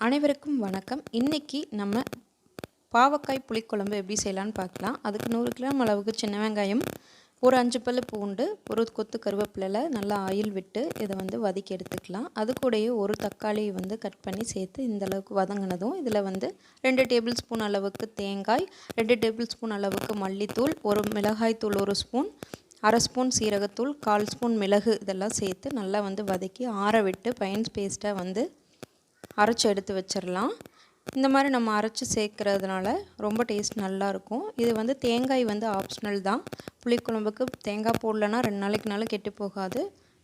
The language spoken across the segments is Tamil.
அனைவருக்கும் வணக்கம். இன்றைக்கி நம்ம பாவக்காய் புளிக்குழம்பு எப்படி செய்யலான்னு பார்க்கலாம். அதுக்கு நூறு கிராம் அளவுக்கு சின்ன வெங்காயம் ஒரு அஞ்சு பல் பூண்டு ஒரு கொத்து கருவேப்பிலையில் நல்லா ஆயில் விட்டு இதை வந்து வதக்கி எடுத்துக்கலாம். அது கூடயே ஒரு தக்காளி வந்து கட் பண்ணி சேர்த்து இந்த அளவுக்கு வதங்கினதும் இதில் வந்து ரெண்டு டேபிள் ஸ்பூன் அளவுக்கு தேங்காய் ரெண்டு டேபிள் ஸ்பூன் அளவுக்கு மல்லித்தூள் ஒரு மிளகாய் தூள் ஒரு ஸ்பூன் அரை ஸ்பூன் சீரகத்தூள் கால் ஸ்பூன் மிளகு இதெல்லாம் சேர்த்து நல்லா வந்து வதக்கி ஆற விட்டு பைன் பேஸ்ட்டாக வந்து அரைச்சி எடுத்து வச்சிடலாம் இந்த மாதிரி நம்ம அரைச்சி சேர்க்குறதுனால ரொம்ப டேஸ்ட் நல்லாயிருக்கும் இது வந்து தேங்காய் வந்து ஆப்ஷனல் தான். புளிக்குழம்புக்கு தேங்காய் போடலன்னா ரெண்டு நாளைக்கு நாளும் கெட்டு போகாது.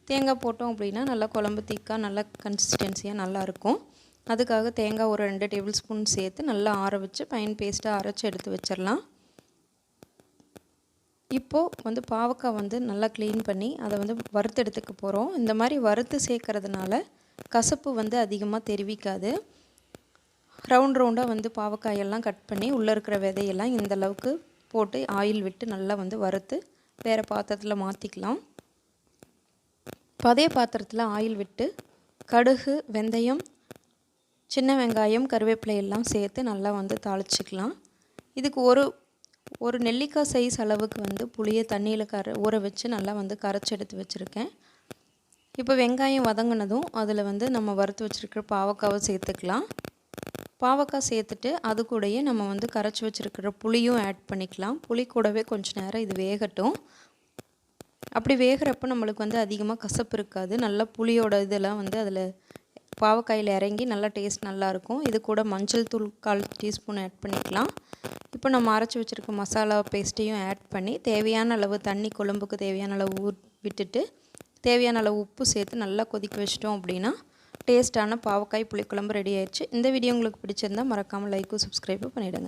தேங்காய் போட்டோம் அப்படின்னா நல்லா குழம்பு திக்காக நல்லா கன்சிஸ்டன்சியாக நல்லாயிருக்கும் அதுக்காக தேங்காய் ஒரு ரெண்டு டேபிள் ஸ்பூன் சேர்த்து நல்லா ஆற வச்சு பைன் பேஸ்ட்டாக அரைச்சி எடுத்து வச்சிடலாம் இப்போது வந்து பாவக்காய் வந்து நல்லா க்ளீன் பண்ணி அதை வந்து வறுத்து எடுத்துக்க போகிறோம் இந்த மாதிரி வறுத்து சேர்க்கறதுனால கசப்பு வந்து அதிகமாக தெரிவிக்காது. ரவுண்ட் ரவுண்டாக வந்து பாவக்காயெல்லாம் கட் பண்ணி உள்ளே இருக்கிற விதையெல்லாம் இந்த அளவுக்கு போட்டு ஆயில் விட்டு நல்லா வந்து வறுத்து வேறு பாத்திரத்தில் மாற்றிக்கலாம் அதே பாத்திரத்தில் ஆயில் விட்டு கடுகு வெந்தயம் சின்ன வெங்காயம் கருவேப்பிலை எல்லாம் சேர்த்து நல்லா வந்து தாளிச்சிக்கலாம். இதுக்கு ஒரு ஒரு நெல்லிக்காய் சைஸ் அளவுக்கு வந்து புளியை தண்ணியில் கர ஊற வச்சு நல்லா வந்து கரைச்சி எடுத்து வச்சுருக்கேன். இப்போ வெங்காயம் வதங்கினதும் அதில் வந்து நம்ம வறுத்து வச்சுருக்கிற பாவக்காவை சேர்த்துக்கலாம். பாவக்காய் சேர்த்துட்டு அது கூடயே நம்ம வந்து கரைச்சி வச்சுருக்கிற புளியும் ஆட் பண்ணிக்கலாம். புளி கூடவே கொஞ்சம் நேரம் இது வேகட்டும். அப்படி வேகிறப்ப நம்மளுக்கு வந்து அதிகமாக கசப்பு இருக்காது. நல்லா புளியோட இதெல்லாம் வந்து அதில் பாவக்காயில் இறங்கி நல்லா டேஸ்ட் நல்லாயிருக்கும் இது கூட மஞ்சள் தூள் கால் டீஸ்பூன் ஆட் பண்ணிக்கலாம். இப்போ நம்ம அரைச்சி வச்சுருக்க மசாலா பேஸ்ட்டையும் ஆட் பண்ணி தேவையான அளவு தண்ணி குழம்புக்கு தேவையான அளவு ஊ விட்டுட்டு தேவையான அளவு உப்பு சேர்த்து நல்லா கொதிக்க வச்சிட்டோம் அப்படின்னா டேஸ்ட்டான பாவக்காய் புளிக்குழம்பு ரெடி ஆயிடுச்சு. இந்த வீடியோ உங்களுக்கு பிடிச்சிருந்தால் மறக்காமல் லைக்கும் சப்ஸ்கிரைபும் பண்ணிவிடுங்க